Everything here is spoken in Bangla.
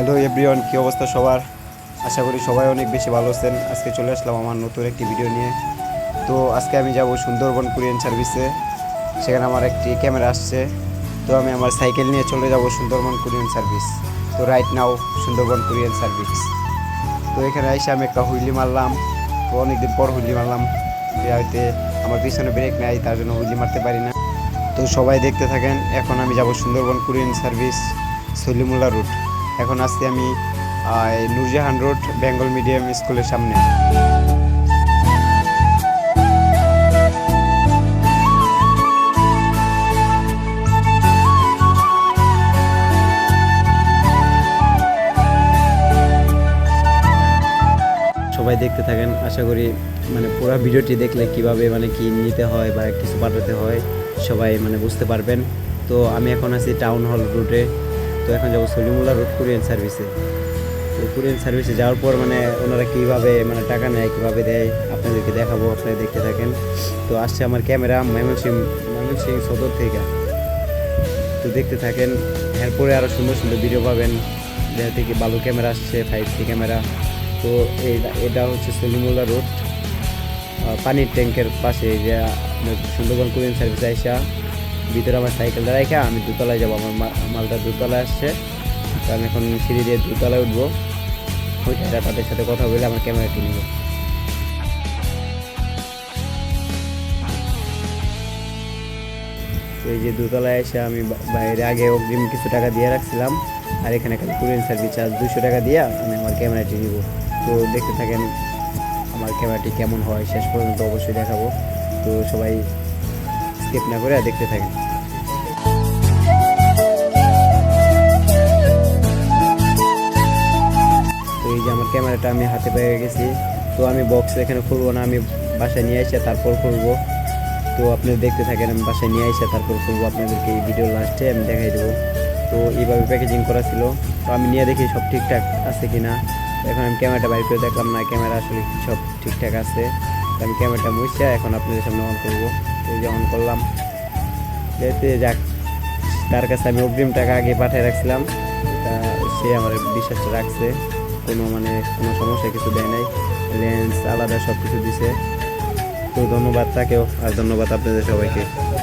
হ্যালো এভরিওয়ান কী অবস্থা সবার? আশা করি সবাই অনেক বেশি ভালো আছেন। আজকে চলে আসলাম আমার নতুন একটি ভিডিও নিয়ে। তো আজকে আমি যাব সুন্দরবন কুরিয়ান সার্ভিসে সেখানে আমার একটি ক্যামেরা আসছে। তো আমি আমার সাইকেল নিয়ে চলে যাব সুন্দরবন কুরিয়ান সার্ভিস তো right now Sundarban courier service তো এখানে এসে আমি একটা হুইলি মারলাম। তো অনেকদিন পর হুইলি মারলাম। হয়তো আমার পিছনে ব্রেক নেয় তার জন্য হুইলি মারতে পারি না। তো সবাই দেখতে থাকেন। এখন আমি যাব Sundarban courier service Salimullah route এখন আসছি আমি নূরজাহান রোড, বেঙ্গল মিডিয়াম স্কুলের সামনে। সবাই দেখতে থাকেন, আশা করি মানে পুরো ভিডিওটি দেখলে কীভাবে মানে কি নিতে হয় বা কিছু পাঠাতে হয়, সবাই মানে বুঝতে পারবেন। তো আমি এখন আছি টাউন হল রুটে তো এখন যাব সলিমুল্লা রোড কুরিয়ান সার্ভিসে তো কুরিয়ান সার্ভিসে যাওয়ার পর মানে ওনারা কীভাবে মানে টাকা নেয়, কীভাবে দেয়, আপনাদেরকে দেখাবো, আপনারা দেখতে থাকেন। তো আসছে আমার ক্যামেরা ময়মন সিং ময়মনসিং ময়মনসিং সদর থেকে। তো দেখতে থাকেন, এরপরে আরও সুন্দর সুন্দর ভিডিও পাবেন। যেটা থেকে ভালো ক্যামেরা আসছে ফাইভ জি ক্যামেরা। তো এটা হচ্ছে সলিমুল্লা রোড পানির ট্যাঙ্কের পাশে যে সুন্দরবন কুরিয়ান সার্ভিস আইসা। ভিতরে আমার সাইকেলটা রাখা আমি দুতলায় যাব। আমার মালটা দুতলায় আসছে। তো আমি এখন সিঁড়ি দিয়ে দুতলায় উঠবো। ওইটা তাদের সাথে কথা বলে আমার ক্যামেরাটি নিব। এই যে দোতলায় এসে আমি বাইরে আগে অগ্রিম কিছু টাকা দিয়ে রাখছিলাম। আর এখানে খালি কুরিয়ান সার্ভিস চার্জ দুশো টাকা দিয়ে আমি আমার ক্যামেরাটি নিব। তো দেখতে থাকেন আমার ক্যামেরাটি কেমন হয়, শেষ পর্যন্ত অবশ্যই দেখাবো। তো সবাই স্কিপ না করে দেখতে থাকেন। তো এই যে আমার ক্যামেরাটা আমি হাতে পেয়ে গেছি। তো আমি বক্স এখানে খুলবো না, আমি বাসায় নিয়ে এসে তারপর খুলবো। তো আপনি দেখতে থাকেন, আমি বাসায় নিয়ে এসে তারপর খুলবো। আপনাদেরকে এই ভিডিও লাস্টে আমি দেখাই দেবো। তো এইভাবে প্যাকেজিং করা ছিল। তো আমি নিয়ে দেখি সব ঠিকঠাক আছে কি না এখন আমি ক্যামেরাটা বাইর করে দেখলাম না, ক্যামেরা আসলে সব ঠিকঠাক আছে। আমি ক্যামেরাটা মুছে এখন আপনাদের সামনে অন করব। এই যেমন করলাম। যেতে যাক, তার কাছে আমি অগ্রিম টাকা আগে পাঠিয়ে রাখছিলাম। তা সে আমার বিশ্বাস রাখছে। কোনো মানে কোনো সমস্যা কিছু দেয় নাই। লেন্স, আলাদা সব কিছু দিছে। তো ধন্যবাদ তাকেও। আর ধন্যবাদ আপনাদের সবাইকে।